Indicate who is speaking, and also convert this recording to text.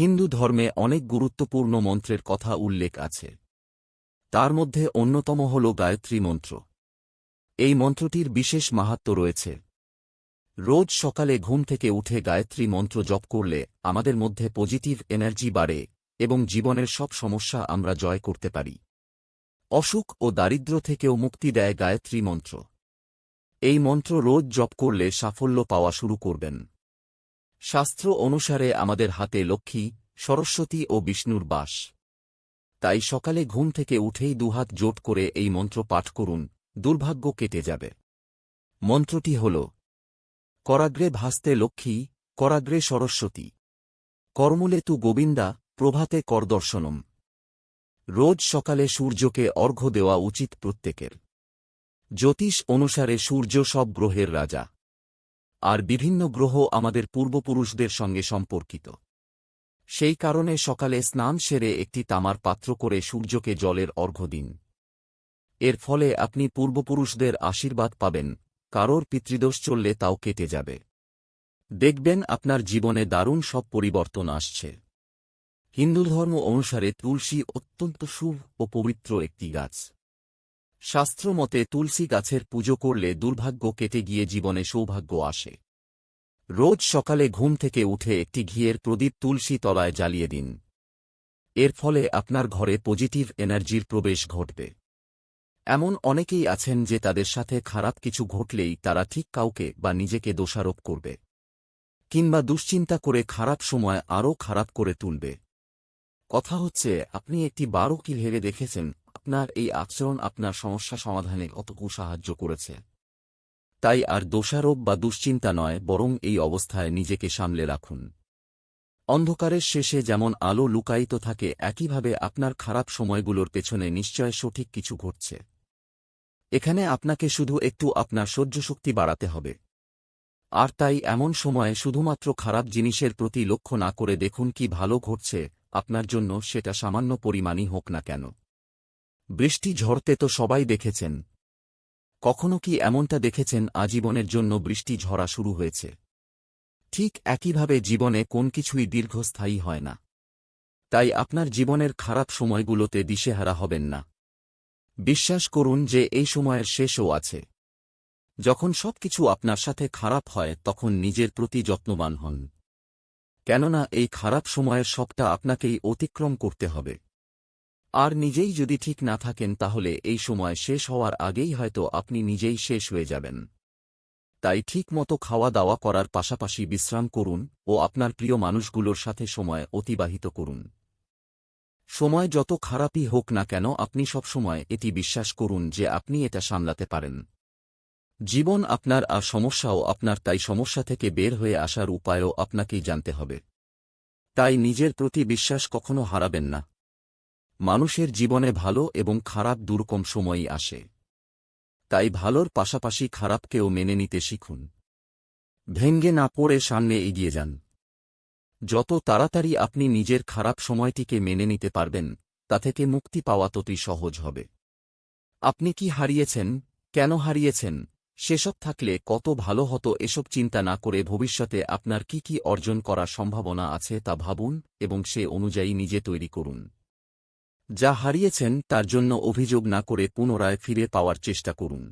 Speaker 1: হিন্দু ধর্মে অনেক গুরুত্বপূর্ণ মন্ত্রের কথা উল্লেখ আছে। তার মধ্যে অন্যতম হল গায়ত্রী মন্ত্র। এই মন্ত্রটির বিশেষ মাহাত্ম রয়েছে। রোজ সকালে ঘুম থেকে উঠে গায়ত্রী মন্ত্র জপ করলে আমাদের মধ্যে পজিটিভ এনার্জি বাড়ে এবং জীবনের সব সমস্যা আমরা জয় করতে পারি। অসুখ ও দারিদ্র্য থেকেও মুক্তি দেয় গায়ত্রী মন্ত্র। এই মন্ত্র রোজ জপ করলে সাফল্য পাওয়া শুরু করবেন। শাস্ত্র অনুসারে আমাদের হাতে লক্ষ্মী, সরস্বতী ও বিষ্ণুর বাস। তাই সকালে ঘুম থেকে উঠেই দুহাত জোট করে এই মন্ত্র পাঠ করুন, দুর্ভাগ্য কেটে যাবে। মন্ত্রটি হল, করাগ্রে ভাস্তে লক্ষ্মী, করাগ্রে সরস্বতী। কর্মলে তু গোবিন্দা, প্রভাতে করদর্শনম রোজ সকালে সূর্যকে অর্ঘ্য দেওয়া উচিত প্রত্যেকের। জ্যোতিষ অনুসারে সূর্য সব গ্রহের রাজা। আর বিভিন্ন গ্রহ আমাদের পূর্বপুরুষদের সঙ্গে সম্পর্কিত। সেই কারণে সকালে স্নান সেরে একটি তামার পাত্র করে সূর্যকে জলের অর্ঘ্য দিন। এর ফলে আপনি পূর্বপুরুষদের আশীর্বাদ পাবেন, কারোর পিতৃদোষ চললে তাও কেটে যাবে। দেখবেন আপনার জীবনে দারুণ সব পরিবর্তন আসছে। হিন্দু ধর্ম অনুসারে তুলসী অত্যন্ত শুভ ও পবিত্র একটি গাছ। শাস্ত্রমতে তুলসী গাছের পুজো করলে দুর্ভাগ্য কেটে গিয়ে জীবনে সৌভাগ্য আসে। রোজ সকালে ঘুম থেকে উঠে একটি ঘিয়ের প্রদীপ তুলসী তলায় জ্বালিয়ে দিন। এর ফলে আপনার ঘরে পজিটিভ এনার্জির প্রবেশ ঘটবে। এমন অনেকেই আছেন যে তাদের সাথে খারাপ কিছু ঘটলেই তারা ঠিক কাউকে বা নিজেকে দোষারোপ করবে। কিংবা দুশ্চিন্তা করে খারাপ সময় আরও খারাপ করে তুলবে। কথা হচ্ছে, আপনি একটি বারো কিল হেরে দেখেছেন আপনার এই আচরণ আপনার সমস্যা সমাধানে কতটুকু সাহায্য করেছে। তাই আর দোষারোপ বা দুশ্চিন্তা নয়, বরং এই অবস্থায় নিজেকে সামলে রাখুন। অন্ধকারের শেষে যেমন আলো লুকায়িত থাকে, একইভাবে আপনার খারাপ সময়গুলোর পেছনে নিশ্চয় সঠিক কিছু ঘটছে। এখানে আপনাকে শুধু একটু আপনার সহ্যশক্তি বাড়াতে হবে। আর তাই এমন সময়ে শুধুমাত্র খারাপ জিনিসের প্রতি লক্ষ্য না করে দেখুন কি ভালো ঘটছে, আপনার জন্য সেটা সামান্য পরিমাণই হোক না কেন। বৃষ্টি ঝরতে তো সবাই দেখেছেন। কখনো কি এমনটা দেখেছেন আজীবনের জন্য বৃষ্টি ঝরা শুরু হয়েছে? ঠিক একইভাবে জীবনে কোন কিছুই দীর্ঘস্থায়ী হয় না। তাই আপনার জীবনের খারাপ সময়গুলোতে দিশেহারা হবেন না। বিশ্বাস করুন যে এই সময়ের শেষও আছে। যখন সবকিছু আপনার সাথে খারাপ হয়, তখন নিজের প্রতি যত্নবান হন। কেননা এই খারাপ সময়ের সবটা আপনাকেই অতিক্রম করতে হবে। আর নিজেই যদি ঠিক না থাকেন তাহলে এই সময় শেষ হওয়ার আগেই হয়তো আপনি নিজেই শেষ হয়ে যাবেন। তাই ঠিক মতো খাওয়া দাওয়া করার পাশাপাশি বিশ্রাম করুন ও আপনার প্রিয় মানুষগুলোর সাথে সময় অতিবাহিত করুন। সময় যত খারাপই হোক না কেন আপনি সবসময় এটি বিশ্বাস করুন যে আপনি এটা সামলাতে পারেন। জীবন আপনার আর সমস্যাও আপনার, তাই সমস্যা থেকে বের হয়ে আসার উপায়ও আপনাকেই জানতে হবে। তাই নিজের প্রতি বিশ্বাস কখনো হারাবেন না। মানুষের জীবনে ভালো এবং খারাপ দুরকম সময়ই আসে। তাই ভালোর পাশাপাশি খারাপকেও মেনে নিতে শিখুন। ভেঙ্গে না পড়ে সামনে এগিয়ে যান। যত তাড়াতাড়ি আপনি নিজের খারাপ সময়টিকে মেনে নিতে পারবেন, তা থেকে মুক্তি পাওয়া ততই সহজ হবে। আপনি কি হারিয়েছেন? কেন হারিয়েছেন? সেসব থাকলে কত ভালো হতো এসব চিন্তা না করে ভবিষ্যতে আপনার কি কি অর্জন করার সম্ভাবনা আছে তা ভাবুন এবং সে অনুযায়ী নিজে তৈরি করুন। যা হারিয়েছেন তার জন্য অভিযোগ না করে পুনরায় ফিরে পাওয়ার চেষ্টা করুন।